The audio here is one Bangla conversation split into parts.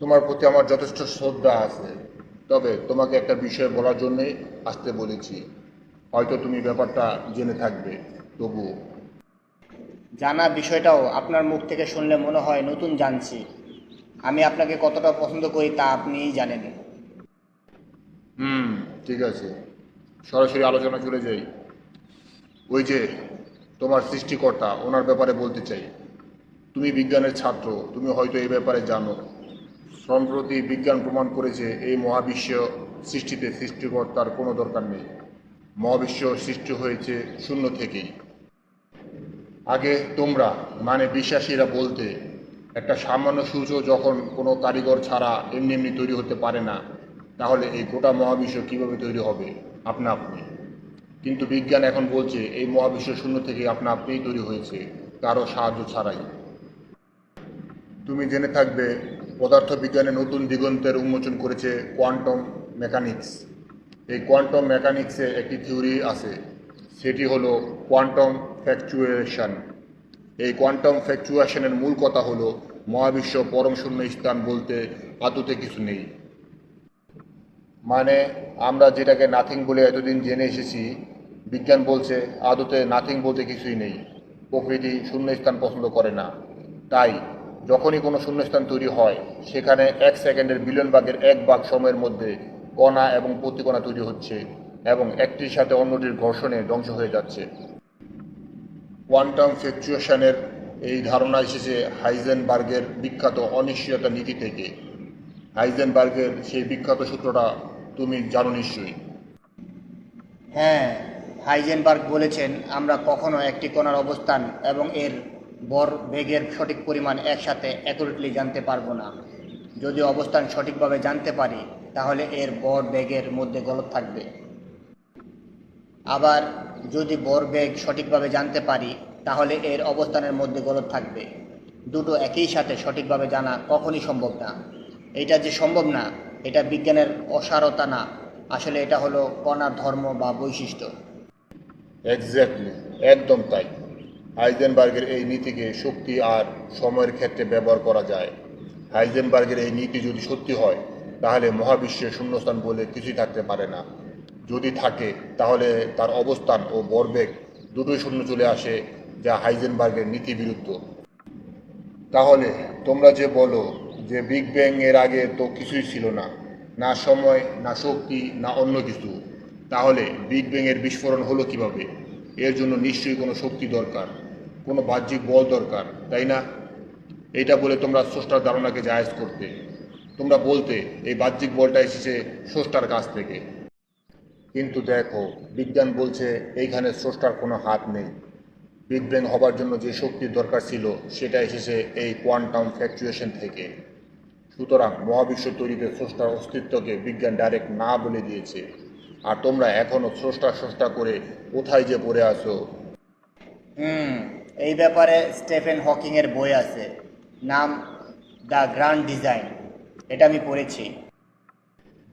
তোমার প্রতি আমার যথেষ্ট শ্রদ্ধা আছে। তবে তোমাকে একটা বিষয় বলার জন্যে আসতে বলেছি। হয়তো তুমি ব্যাপারটা জেনে থাকবে তবু। জানা বিষয়টাও আপনার মুখ থেকে শুনলে মনে হয় নতুন জানছি। আমি আপনাকে কতটা পছন্দ করি তা আপনিই জানেন। হুম ঠিক আছে। সরাসরি আলোচনা চলে যাই। ওই যে তোমার সৃষ্টিকর্তা ওনার ব্যাপারে বলতে চাই। তুমি বিজ্ঞানের ছাত্র তুমি হয়তো এই ব্যাপারে জানো। সম্প্রতি বিজ্ঞান প্রমাণ করেছে, এই মহাবিশ্ব সৃষ্টিতে সৃষ্টিকর্তার কোনো দরকার নেই। মহাবিশ্ব সৃষ্টি হয়েছে শূন্য থেকেই। আগে তোমরা মানে বিশ্বাসীরা বলতে, একটা সামান্য সূর্য যখন কোনো কারিগর ছাড়া এমনি এমনি তৈরি হতে পারে না, তাহলে এই গোটা মহাবিশ্ব কীভাবে তৈরি হবে, আপনা আপনি। কিন্তু বিজ্ঞান এখন বলছে, এই মহাবিশ্ব শূন্য থেকে আপনা আপনিই তৈরি হয়েছে, কারও সাহায্য ছাড়াই। তুমি জেনে থাকবে পদার্থবিজ্ঞানে নতুন দিগন্তের উন্মোচন করেছে কোয়ান্টাম মেকানিক্স। এই কোয়ান্টাম মেকানিক্সে একটি থিওরি আছে, সেটি হলো কোয়ান্টাম ফ্যাকচুয়েশন। এই কোয়ান্টাম ফ্যাকচুয়েশনের মূল কথা হলো, মহাবিশ্ব পরম শূন্য স্থান বলতে আদতে কিছু নেই। মানে আমরা যেটাকে নাথিং বলে এতদিন জেনে এসেছি, বিজ্ঞান বলছে আদতে নাথিং বলতে কিছুই নেই। প্রকৃতি শূন্য স্থান পছন্দ করে না। তাই যখনই কোনো শূন্যস্থান তৈরি হয়, সেখানে এক সেকেন্ডের বিলিয়ন ভাগের এক বাঘ সময়ের মধ্যে কণা এবং প্রতিকণা তৈরি হচ্ছে এবং একটির সাথে অন্যটির ঘর্ষণে ধ্বংস হয়ে যাচ্ছে। কোয়ান্টাম ফ্যাকচুয়েশনের এই ধারণা এসেছে হাইজেনবার্গের বিখ্যাত অনিশ্চয়তা নীতি থেকে। হাইজেনবার্গের সেই বিখ্যাত সূত্রটা তুমি জানো নিশ্চয়ই। হ্যাঁ হাইজেনবার্গ বলেছেন, আমরা কখনো একটি কণার অবস্থান এবং এর বর বেগের সঠিক পরিমাণ একসাথে অ্যাকুরেটলি জানতে পারব না। যদি অবস্থান সঠিকভাবে জানতে পারি, তাহলে এর বর বেগের মধ্যে গলত থাকবে। আবার যদি বর বেগ সঠিকভাবে জানতে পারি, তাহলে এর অবস্থানের মধ্যে গলত থাকবে। দুটো একই সাথে সঠিকভাবে জানা কখনই সম্ভব না। এটা যে সম্ভব না, এটা বিজ্ঞানের অসারতা না। আসলে এটা হলো কণার ধর্ম বা বৈশিষ্ট্য। এক্স্যাক্টলি একদম তাই। হাইজেনবার্গের এই নীতিকে শক্তি আর সময়ের ক্ষেত্রে ব্যবহার করা যায়। হাইজেনবার্গের এই নীতি যদি সত্যি হয়, তাহলে মহাবিশ্বে শূন্যস্থান বলে কিছুই থাকতে পারে না। যদি থাকে, তাহলে তার অবস্থান ও বরবেগ দুটোই শূন্য চলে আসে, যা হাইজেনবার্গের নীতি বিরুদ্ধ। তাহলে তোমরা যে বলো যে বিগ ব্যাং এর আগে তো কিছুই ছিল না না সময়, না শক্তি, না অন্য কিছু, তাহলে বিগ ব্যাং এর বিস্ফোরণ হলো কীভাবে? এর জন্য নিশ্চয়ই কোনো শক্তি দরকার। কোনো বাহ্যিক বল দরকার, তাই না? এটা বলে তোমরা স্রষ্টার ধারণাকে জায়েজ করতে। তোমরা বলতে, এই বাহ্যিক বলটা এসেছে স্রষ্টার কাছ থেকে। কিন্তু দেখো, বিজ্ঞান বলছে এইখানে স্রষ্টার কোনো হাত নেই। বিগ ব্যাং হবার জন্য যে শক্তির দরকার ছিল, সেটা এসেছে এই কোয়ান্টাম ফ্যাকচুয়েশন থেকে। সুতরাং মহাবিশ্ব তৈরিতে স্রষ্টার অস্তিত্বকে বিজ্ঞান ডাইরেক্ট না বলে দিয়েছে। আর তোমরা এখনও স্রষ্টা স্রষ্টা করে কোথায় যে পড়ে আসো হুম এই ব্যাপারে স্টেফেন হকিংয়ের বই আছে। নাম দ্য গ্র্যান্ড ডিজাইন। এটা আমি পড়েছি।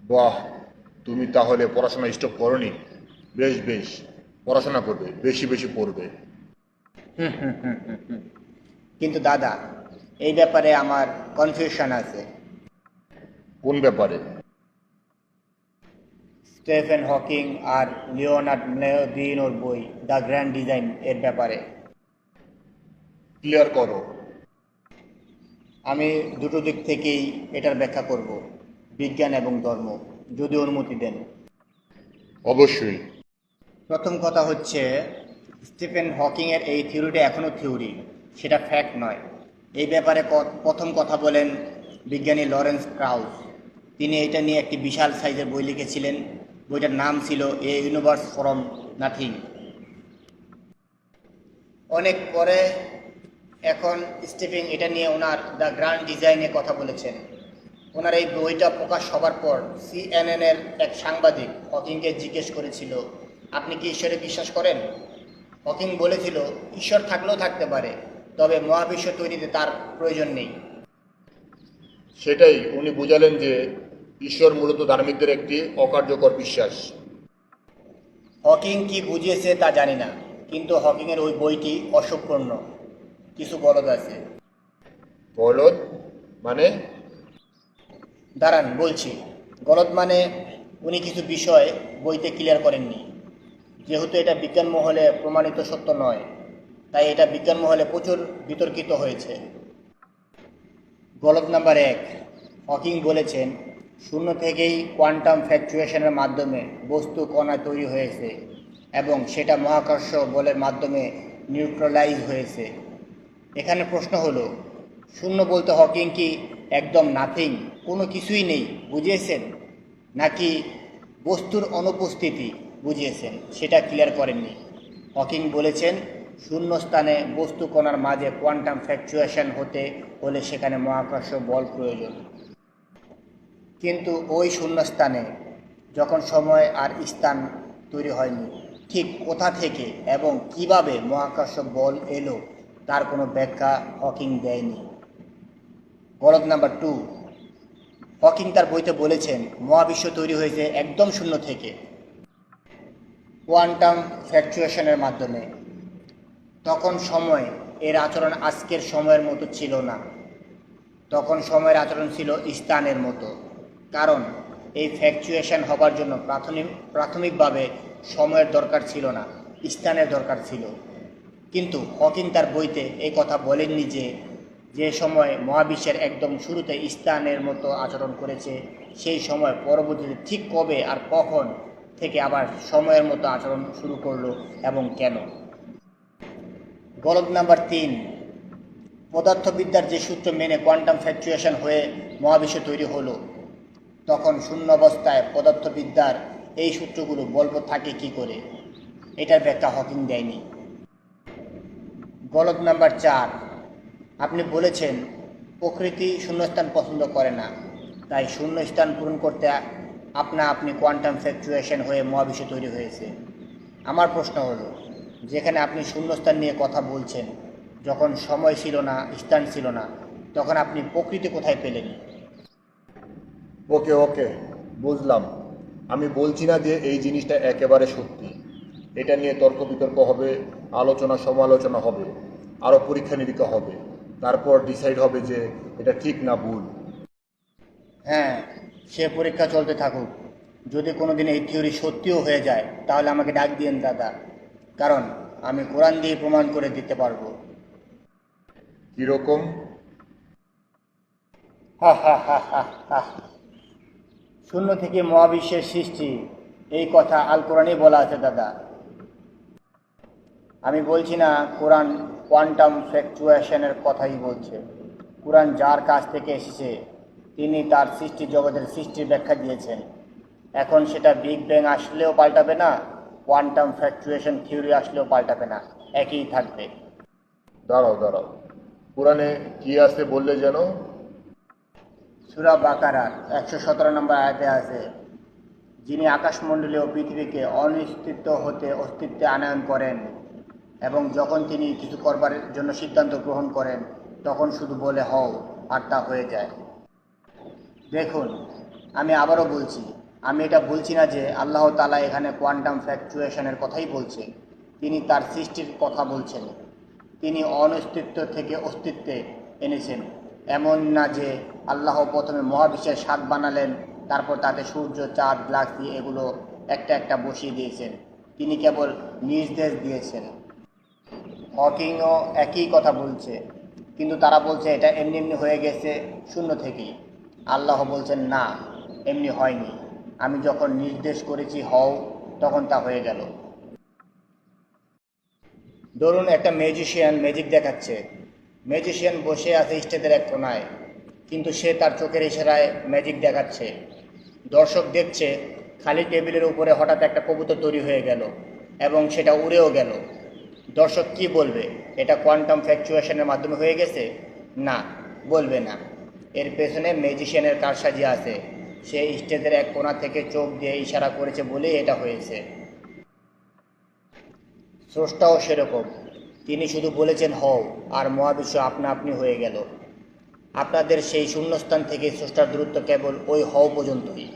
বাহ তুমি তাহলে পড়াশোনা স্টপ করনি? বেশ বেশ। পড়াশোনা করবে বেশি বেশি পড়বে। কিন্তু দাদা এই ব্যাপারে আমার কনফিউশন আছে। কোন ব্যাপারে? স্টেফেন হকিং আর লিওনার্ড মেদিনোর বই দ্য গ্র্যান্ড ডিজাইন এর ব্যাপারে। ক্লিয়ার করো। আমি দুটো দিক থেকেই এটার ব্যাখ্যা করব বিজ্ঞান এবং ধর্ম। যদি অনুমতি দেন। অবশ্যই। প্রথম কথা হচ্ছে স্টিফেন হকিংয়ের এই থিওরিটা এখনও থিওরি সেটা ফ্যাক্ট নয়। এই ব্যাপারে প্রথম কথা বলেন বিজ্ঞানী লরেন্স ক্রাউস। তিনি এটা নিয়ে একটি বিশাল সাইজের বই লিখেছিলেন বইটার নাম ছিল এ ইউনিভার্স ফ্রম নাথিং। অনেক পরে এখন স্টিফেন এটা নিয়ে ওনার দ্য গ্র্যান্ড ডিজাইনে কথা বলেছেন। ওনার এই বইটা প্রকাশ হবার পর সিএনএন এর এক সাংবাদিক হকিংকে জিজ্ঞেস করেছিল আপনি কি ঈশ্বরে বিশ্বাস করেন? হকিং বলেছিল ঈশ্বর থাকলেও থাকতে পারে তবে মহাবিশ্ব তৈরিতে তার প্রয়োজন নেই। সেটাই উনি বুঝালেন যে ঈশ্বর মূলত ধার্মিকদের একটি অকার্যকর বিশ্বাস। হকিং কি বুঝিয়েছে তা জানি না কিন্তু হকিংয়ের ওই বইটি অসম্পূর্ণ। কিছু গলদ আছে। বলদ মানে? দাঁড়ান বলছি। গলদ মানে উনি কিছু বিষয় বইতে ক্লিয়ার করেননি। যেহেতু এটা বিজ্ঞান মহলে প্রমাণিত সত্য নয় তাই এটা বিজ্ঞান মহলে প্রচুর বিতর্কিত হয়েছে। গলদ নাম্বার এক হকিং বলেছেন শূন্য থেকেই কোয়ান্টাম ফ্যাকচুয়েশনের মাধ্যমে বস্তু কণা তৈরি হয়েছে এবং সেটা মহাকর্ষ বলের মাধ্যমে নিউট্রালাইজ হয়েছে। এখানে প্রশ্ন হলো, শূন্য বলতে হকিং কি একদম নাথিং কোনো কিছুই নেই, বুঝিয়েছেন? নাকি বস্তুর অনুপস্থিতি বুঝিয়েছেন? সেটা ক্লিয়ার করেননি। হকিং বলেছেন, শূন্য স্থানে বস্তু কণার মাঝে কোয়ান্টাম ফ্যাকচুয়েশন হতে হলে সেখানে মহাকর্ষ বল প্রয়োজন। কিন্তু ওই শূন্যস্থানে যখন সময় আর স্থান তৈরি হয়নি, ঠিক কোথা থেকে এবং কীভাবে মহাকর্ষ বল এলো তার কোনো ব্যাখ্যা হকিং দেয়নি। গলদ নাম্বার টু, হকিং তার বইতে বলেছেন, মহাবিশ্ব তৈরি হয়েছে একদম শূন্য থেকে। কোয়ান্টাম ফ্যাকচুয়েশনের মাধ্যমে। তখন সময়, এর আচরণ আজকের সময়ের মতো ছিল না। তখন সময়ের আচরণ ছিল স্থানের মতো। কারণ, এই ফ্যাকচুয়েশন হবার জন্য প্রাথমিক প্রাথমিকভাবে সময়ের দরকার ছিল না, স্থানের দরকার ছিল। কিন্তু হকিং তার বইতে এই কথা বলেননি যে যে সময় মহাবিশ্বের একদম শুরুতে স্থানের মতো আচরণ করেছে, সেই সময় পরবর্তীতে ঠিক কবে আর কখন থেকে আবার সময়ের মতো আচরণ শুরু করল এবং কেন? গলদ নাম্বার তিন, পদার্থবিদ্যার যে সূত্র মেনে কোয়ান্টাম ফ্যাকচুয়েশন হয়ে মহাবিশ্ব তৈরি হলো, তখন শূন্য অবস্থায় পদার্থবিদ্যার এই সূত্রগুলো বলব থাকে কি করে? এটার ব্যাখ্যা হকিং দেয়নি। গলদ নাম্বার চার। আপনি বলেছেন, প্রকৃতি শূন্যস্থান পছন্দ করে না। তাই শূন্যস্থান পূরণ করতে আপনা আপনি কোয়ান্টাম ফ্যাকচুয়েশন হয়ে মহাবিশ্ব তৈরি হয়েছে। আমার প্রশ্ন হলো, যেখানে আপনি শূন্যস্থান নিয়ে কথা বলছেন, যখন সময় ছিল না, স্থান ছিল না, তখন আপনি প্রকৃতি কোথায় পেলেন? ওকে ওকে, বুঝলাম। আমি বলছি না যে এই জিনিসটা একেবারে সত্যি। এটা নিয়ে তর্ক বিতর্ক হবে আলোচনা সমালোচনা হবে আরও পরীক্ষা নিরীক্ষা হবে। তারপর ডিসাইড হবে যে এটা ঠিক না ভুল। হ্যাঁ সে পরীক্ষা চলতে থাকুক। যদি কোনো দিন এই থিওরি সত্যিও হয়ে যায় তাহলে আমাকে ডাক দিয়েন দাদা। কারণ আমি কোরআন দিয়ে প্রমাণ করে দিতে পারব। কীরকম হা হা হা হা হা। শূন্য থেকে মহাবিশ্বের সৃষ্টি এই কথা আল কোরআনে বলা আছে দাদা। আমি বলছি না কোরআন কোয়ান্টাম ফ্যাকচুয়েশনের কথাই বলছে। কোরআন যার কাছ থেকে এসেছে তিনি তার সৃষ্টি জগতের সৃষ্টির ব্যাখ্যা দিয়েছেন। এখন সেটা বিগ ব্যাং আসলেও পাল্টাবে না কোয়ান্টাম ফ্যাকচুয়েশন থিওরি আসলেও পাল্টাবে না একই থাকবে। দাঁড়াও দাঁড়াও। কোরআনে কি আছে বললে যেন? সুরা বাকারার একশো সতেরো নম্বর আয়াতে আছে যিনি আকাশমণ্ডলী ও পৃথিবীকে অনিশ্চিত হতে অস্তিত্বে আনয়ন করেন। এবং যখন তিনি কিছু করবার জন্য সিদ্ধান্ত গ্রহণ করেন, তখন শুধু বলে, হও, আর তা হয়ে যায়। দেখুন, আমি আবারও বলছি, আমি এটা বলছি না যে আল্লাহ তালা এখানে কোয়ান্টাম ফ্যাকচুয়েশনের কথাই বলছে। তিনি তার সৃষ্টির কথা বলছেন। তিনি অনস্তিত্ব থেকে অস্তিত্বে এনেছেন। এমন না যে আল্লাহ প্রথমে মহাবিশ্বের স্বাদ বানালেন, তারপর তাতে সূর্য, চাঁদ গ্লাক্সি এগুলো একটা একটা বসিয়ে দিয়েছেন। তিনি কেবল নির্দেশ দিয়েছেন। হকিংও একই কথা বলছে। কিন্তু তারা বলছে এটা এমনি এমনি হয়ে গেছে শূন্য থেকেই। আল্লাহ বলছেন, না, এমনি হয়নি। আমি যখন নির্দেশ করেছি, হও, তখন তা হয়ে গেল। ধরুন একটা ম্যাজিশিয়ান ম্যাজিক দেখাচ্ছে। ম্যাজিশিয়ান বসে আছে স্টেজের এক কোনায়, কিন্তু সে তার চোখের ইশারায় ম্যাজিক দেখাচ্ছে। দর্শক দেখছে, খালি টেবিলের উপরে হঠাৎ একটা কবুতর তৈরি হয়ে গেল এবং সেটা উড়েও গেল। দর্শক কি বলবে? এটা কোয়ান্টাম ফ্যাকচুয়েশনের মাধ্যমে হয়ে গেছে? না, বলবে না। এর পেছনে ম্যাজিশিয়ানের কারসাজি আছে। সে স্টেজের এক কোণা থেকে চোখ দিয়ে ইশারা করেছে বলেই এটা হয়েছে। স্রষ্টাও সেরকম। তিনি শুধু বলেছেন, হও, আর মহাবিশ্ব আপনা আপনি হয়ে গেল। আপনাদের সেই শূন্যস্থান থেকে স্রষ্টার দূরত্ব কেবল ওই হও পর্যন্তই।